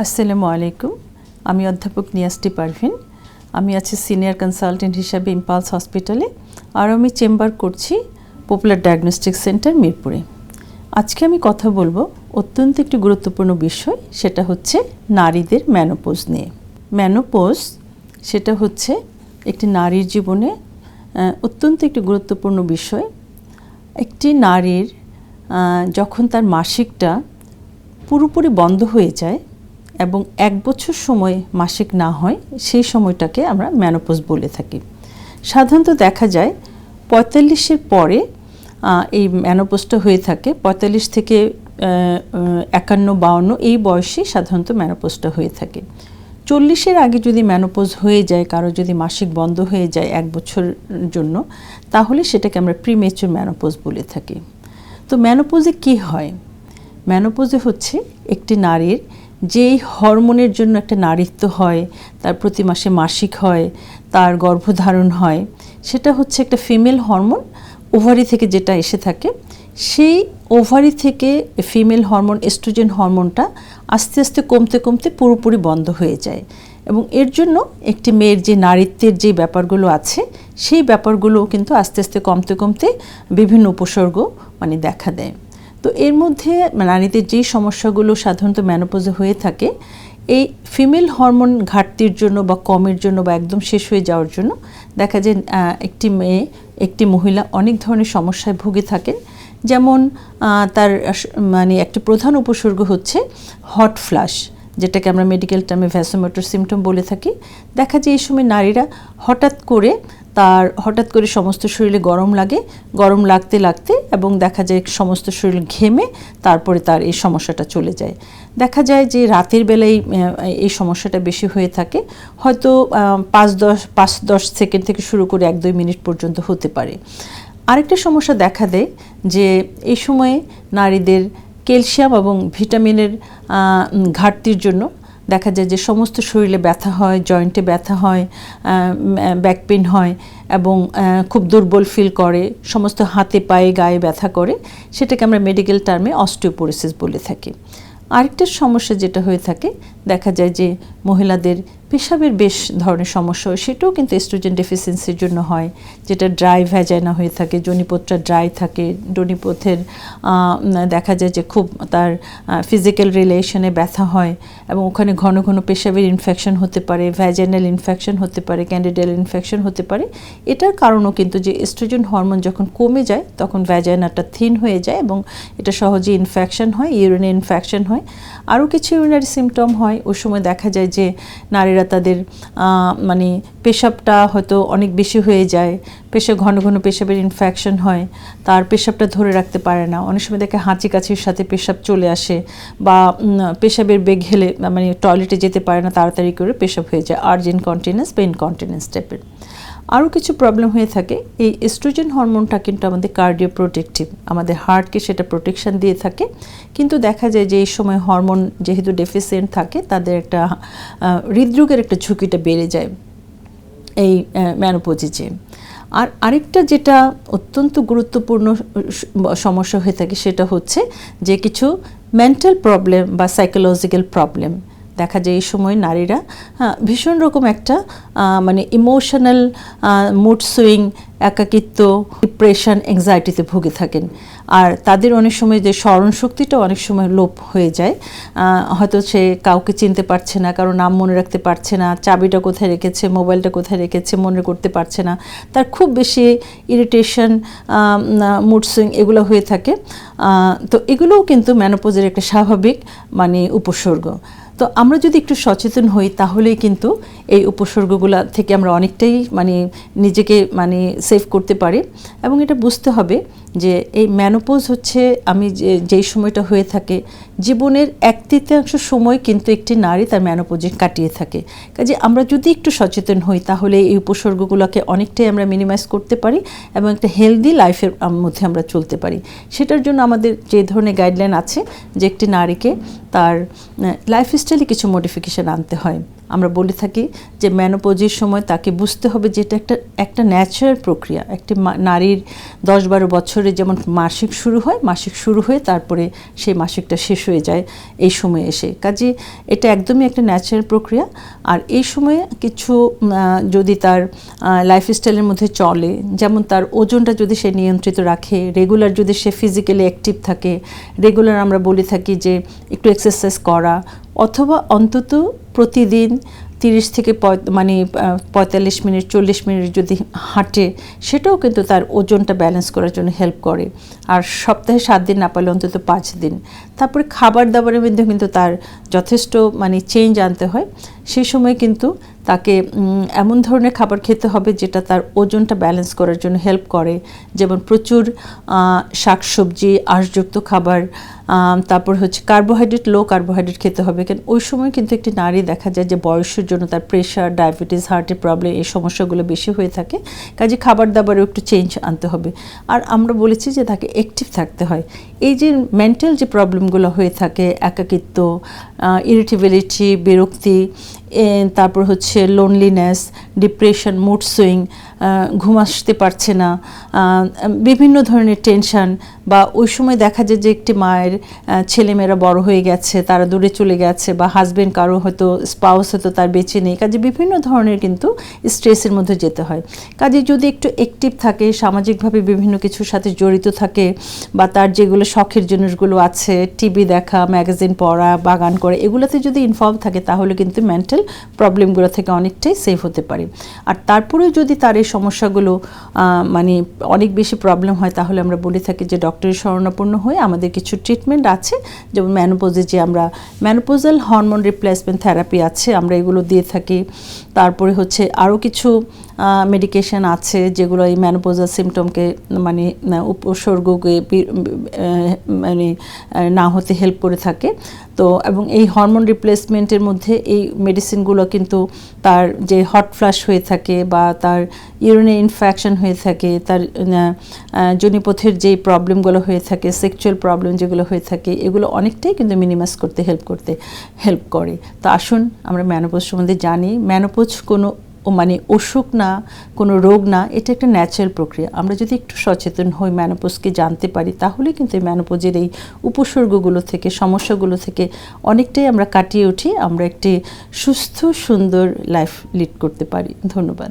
আসসালামু আলাইকুম। আমি অধ্যাপক নিয়াসটি পারভিন। আমি আছি সিনিয়র কনসালটেন্ট হিসাবে ইম্পালস হসপিটালে। আর আমি চেম্বার করছি পপুলার ডায়াগনস্টিক সেন্টার মিরপুরে। আজকে আমি কথা বলব অত্যন্ত একটি গুরুত্বপূর্ণ বিষয়, সেটা হচ্ছে নারীদের ম্যানোপোজ নিয়ে। ম্যানোপোজ সেটা হচ্ছে একটি নারীর জীবনে অত্যন্ত একটি গুরুত্বপূর্ণ বিষয়। একটি নারীর যখন তার মাসিকটা পুরোপুরি বন্ধ হয়ে যায় এবং এক বছর সময় মাসিক না হয়, সেই সময়টাকে আমরা ম্যানোপোজ বলে থাকি। সাধারণত দেখা যায় পঁয়তাল্লিশের পরে এই ম্যানোপোজটা হয়ে থাকে। পঁয়তাল্লিশ থেকে একান্ন, বাউন্ন এই বয়সে সাধারণত ম্যানোপোজটা হয়ে থাকে। চল্লিশের আগে যদি ম্যানোপোজ হয়ে যায়, কারও যদি মাসিক বন্ধ হয়ে যায় এক বছর জন্য, তাহলে সেটাকে আমরা প্রিমেচুর ম্যানোপোজ বলে থাকি। তো ম্যানোপোজে কি হয়? ম্যানোপোজে হচ্ছে একটি নারীর যেই হরমোনের জন্য একটা নারীত্ব হয়, তার প্রতি মাসে মাসিক হয়, তার গর্ভধারণ হয়, সেটা হচ্ছে একটা ফিমেল হরমোন ওভারি থেকে যেটা এসে থাকে, সেই ওভারি থেকে ফিমেল হরমোন এস্ট্রোজেন হরমোনটা আস্তে আস্তে কমতে কমতে পুরোপুরি বন্ধ হয়ে যায়। এবং এর জন্য একটি মেয়ের যে নারীত্বের যে ব্যাপারগুলো আছে, সেই ব্যাপারগুলোও কিন্তু আস্তে আস্তে কমতে কমতে বিভিন্ন উপসর্গ মানে দেখা দেয়। তো এর মধ্যে নারীদের যেই সমস্যাগুলো সাধারণত ম্যানোপোজে হয়ে থাকে, এই ফিমেল হরমোন ঘাটতির জন্য বা কমের জন্য বা একদম শেষ হয়ে যাওয়ার জন্য দেখা যায় একটি মেয়ে, একটি মহিলা অনেক ধরনের সমস্যায় ভুগে থাকেন। যেমন তার মানে একটি প্রধান উপসর্গ হচ্ছে হট ফ্লাশ যেটাকে আমরা মেডিকেল টার্মে ভ্যাসোমেটোর সিমটম বলে থাকি। দেখা যায় এই সময় নারীরা হঠাৎ করে তার হঠাৎ করে সমস্ত শরীরে গরম লাগে, গরম লাগতে লাগতে এবং দেখা যায় সমস্ত শরীর ঘেমে তারপরে তার এই সমস্যাটা চলে যায়। দেখা যায় যে রাতের বেলায় এই সমস্যাটা বেশি হয়ে থাকে। হয়তো পাঁচ দশ পাঁচ দশ সেকেন্ড থেকে শুরু করে এক দুই মিনিট পর্যন্ত হতে পারে। আরেকটা সমস্যা দেখা দেয় যে এই সময়ে নারীদের ক্যালসিয়াম এবং ভিটামিনের ঘাটতির জন্য দেখা যায় যে সমস্ত শরীরে ব্যথা হয় জয়েন্টে ব্যথা হয় ব্যাক পেন হয় এবং খুব দুর্বল ফিল করে, সমস্ত হাতে পায়ে গায়ে ব্যথা করে, সেটাকে আমরা মেডিকেল টার্মে অস্টিওপোরোসিস বলে থাকি। আরেকটা সমস্যা যেটা হয়ে থাকে, দেখা যায় যে মহিলাদের পেশাবের বেশ ধরনের সমস্যা হয়। সেটাও কিন্তু এস্ট্রোজেন ডেফিসিয়েন্সির জন্য হয়, যেটা ড্রাই ভ্যাজাইনা হয়ে থাকে, জনিপথটা ড্রাই থাকে। জনিপথের দেখা যায় যে খুব তার ফিজিক্যাল রিলেশনে ব্যথা হয় এবং ওখানে ঘন ঘন পেশাবের ইনফেকশন হতে পারে ভ্যাজাইনাল ইনফেকশন হতে পারে ক্যান্ডিডাল ইনফেকশন হতে পারে। এটার কারণও কিন্তু যে এস্ট্রোজেন হরমোন যখন কমে যায়, তখন ভ্যাজাইনাটা থিন হয়ে যায় এবং এটা সহজে ইনফেকশন হয় ইউরিনে ইনফেকশন হয়। আরও কিছু ইউরিনারি সিমটম হয়। ওই সময় দেখা যায় যে নারীরা তাদের মানে পেশাবটা হয়তো অনেক বেশি হয়ে যায়। পেশা, ঘন ঘন পেশাবের ইনফেকশন হয়। তার পেশাবটা ধরে রাখতে পারে না। অনেক সময় দেখে হাঁচি কাছির সাথে পেশাব চলে আসে বা পেশাবের বেগ হেলে মানে টয়লেটে যেতে পারে না, তাড়াতাড়ি করে পেশাব হয়ে যায়। আর্জেন্ট কন্টিনেন্স পেন কন্টিনেন্স টাইপের আরও কিছু প্রবলেম হয়ে থাকে। এই এস্ট্রোজেন হরমোনটা কিন্তু আমাদের কার্ডিও প্রোটেকটিভ আমাদের হার্টকে সেটা প্রোটেকশন দিয়ে থাকে। কিন্তু দেখা যায় যে এই সময় হরমোন যেহেতু ডেফিসিয়েন্ট থাকে, তাদের একটা হৃদরোগের একটা ঝুঁকিটা বেড়ে যায় এই ম্যানোপোজিজে আর আরেকটা যেটা অত্যন্ত গুরুত্বপূর্ণ সমস্যা হয়ে থাকে সেটা হচ্ছে যে কিছু মেন্টাল প্রবলেম বা সাইকোলজিক্যাল প্রবলেম দেখা যায় এই সময় নারীরা হ্যাঁ, ভীষণ রকম একটা মানে ইমোশনাল মুড সুইং একাকিত্ব ডিপ্রেশন অ্যাংজাইটিতে ভুগে থাকেন। আর তাদের অনেক সময় যে স্মরণ শক্তিটা অনেক সময় লোপ হয়ে যায়। হয়তো সে কাউকে চিনতে পারছে না কারও নাম মনে রাখতে পারছে না চাবিটা কোথায় রেখেছে মোবাইলটা কোথায় রেখেছে মনে করতে পারছে না। তার খুব বেশি ইরিটেশন মুড সুইং এগুলো হয়ে থাকে। তো এগুলোও কিন্তু ম্যানোপোজের একটা স্বাভাবিক মানে উপসর্গ। তো আমরা যদি একটু সচেতন হই, তাহলেই কিন্তু এই উপসর্গগুলো থেকে আমরা অনেকটাই মানে নিজেকে মানে সেভ করতে পারি এবং এটা বুঝতে হবে যে এই ম্যানোপোজ হচ্ছে, আমি যে, যেই সময়টা হয়ে থাকে, জীবনের এক তৃতীয়াংশ সময় কিন্তু একটি নারী তার ম্যানোপোজে কাটিয়ে থাকে। কাজে আমরা যদি একটু সচেতন হই, তাহলে এই উপসর্গগুলোকে অনেকটাই আমরা মিনিমাইজ করতে পারি এবং একটা হেলদি লাইফের মধ্যে আমরা চলতে পারি। সেটার জন্য আমাদের যে ধরনের গাইডলাইন আছে, যে একটি নারীকে তার লাইফস্টাইলে কিছু মডিফিকেশান আনতে হয়। আমরা বলে থাকি যে ম্যানোপোজির সময় তাকে বুঝতে হবে যে এটা একটা একটা ন্যাচারাল প্রক্রিয়া। একটি নারীর দশ বারো বছরে যেমন মাসিক শুরু হয়, মাসিক শুরু হয়ে তারপরে সেই মাসিকটা শেষ হয়ে যায় এই সময়ে এসে। কাজে এটা একদমই একটা ন্যাচারাল প্রক্রিয়া। আর এই সময়ে কিছু যদি তার লাইফস্টাইলের মধ্যে চলে, যেমন তার ওজনটা যদি সে নিয়ন্ত্রিত রাখে রেগুলার যদি সে ফিজিক্যালি অ্যাক্টিভ থাকে রেগুলার আমরা বলে থাকি যে একটু এক্সারসাইজ করা অথবা অন্তত প্রতিদিন তিরিশ থেকে মানে পঁয়তাল্লিশ মিনিট, চল্লিশ মিনিট যদি হাঁটে, সেটাও কিন্তু তার ওজনটা ব্যালেন্স করার জন্য হেল্প করে। আর সপ্তাহে সাত দিন না পারলে অন্তত পাঁচ দিন। তারপরে খাবার দাবারের মধ্যে কিন্তু তার যথেষ্ট মানে চেঞ্জ আনতে হয়। সেই সময় কিন্তু তাকে এমন ধরনের খাবার খেতে হবে যেটা তার ওজনটা ব্যালেন্স করার জন্য হেল্প করে। যেমন প্রচুর শাকসবজি, আঁশযুক্ত খাবার তারপর হচ্ছে কার্বোহাইড্রেট লো কার্বোহাইড্রেট খেতে হবে। কারণ ওই সময় কিন্তু একটি নারী দেখা যায় যে বয়সের জন্য তার প্রেশার ডায়াবেটিস হার্টের প্রবলেম এই সমস্যাগুলো বেশি হয়ে থাকে। কাজে খাবার দাবারেও একটু চেঞ্জ আনতে হবে। আর আমরা বলেছি যে তাকে অ্যাক্টিভ থাকতে হয়। এই যে মেন্টাল যে প্রবলেমগুলো হয়ে থাকে, একাকিত্ব ইরিটেবিলিটি বিরক্তি তারপর হচ্ছে লোনলিনেস ডিপ্রেশন মুড সুইং ঘুম আসতে পারছে না। বিভিন্ন ধরনের টেনশন বা ওই সময় দেখা যায় যে একটি মায়ের ছেলেমেয়েরা বড় হয়ে গেছে, তারা দূরে চলে গেছে বা হাজবেন্ড কারও হয়তো স্পাউস হয়তো তার বেঁচে নেই। কাজে বিভিন্ন ধরনের কিন্তু স্ট্রেসের মধ্যে যেতে হয়। কাজে যদি একটু অ্যাক্টিভ থাকে, সামাজিকভাবে বিভিন্ন কিছুর সাথে জড়িত থাকে বা তার যেগুলো শখের জিনিসগুলো আছে টিভি দেখা ম্যাগাজিন পড়া, বাগান করে, এগুলোতে যদি ইনভলভ থাকে, তাহলে কিন্তু মেন্টাল প্রবলেমগুলো থেকে অনেকটাই সেফ হতে পারে। আর তারপরেও যদি তার এই সমস্যাগুলো মানে অনেক বেশি প্রবলেম হয়, তাহলে আমরা বলে থাকি যে ডক্টরের শরণাপন্ন হয়ে আমাদের কিছু ট্রিটমেন্ট আছে। যেমন ম্যানোপোজে যে আমরা ম্যানোপোজাল হরমোন রিপ্লেসমেন্ট থেরাপি আছে, আমরা এগুলো দিয়ে থাকি। তারপরে হচ্ছে আরও কিছু মেডিকেশন আছে যেগুলো এই ম্যানোপোজাল সিমটমকে মানে উপসর্গকে মানে না হতে হেল্প করে থাকে। তো, এবং এই হরমোন রিপ্লেসমেন্টের মধ্যে এই মেডিসিনগুলো কিন্তু তার যে হট ফ্লাশ হয়ে থাকে বা তার ইউরিনে ইনফেকশন হয়ে থাকে, তার জনিপথের যে প্রবলেমগুলো হয়ে থাকে সেক্সুয়াল প্রবলেম যেগুলো হয়ে থাকে, এগুলো অনেকটাই কিন্তু মিনিমাইজ করতে হেল্প করতে হেল্প করে। তো আসুন, আমরা ম্যানোপোজ সম্বন্ধে জানি ম্যানোপোজ কোনো ও মানে অসুখ না, কোনো রোগ না, এটা একটা ন্যাচারাল প্রক্রিয়া। আমরা যদি একটু সচেতন হই ম্যানোপোজকে জানতে পারি, তাহলে কিন্তু এই ম্যানোপোজের এই উপসর্গগুলো থেকে, সমস্যাগুলো থেকে অনেকটাই আমরা কাটিয়ে উঠি, আমরা একটি সুস্থ, সুন্দর লাইফ লিড করতে পারি। ধন্যবাদ।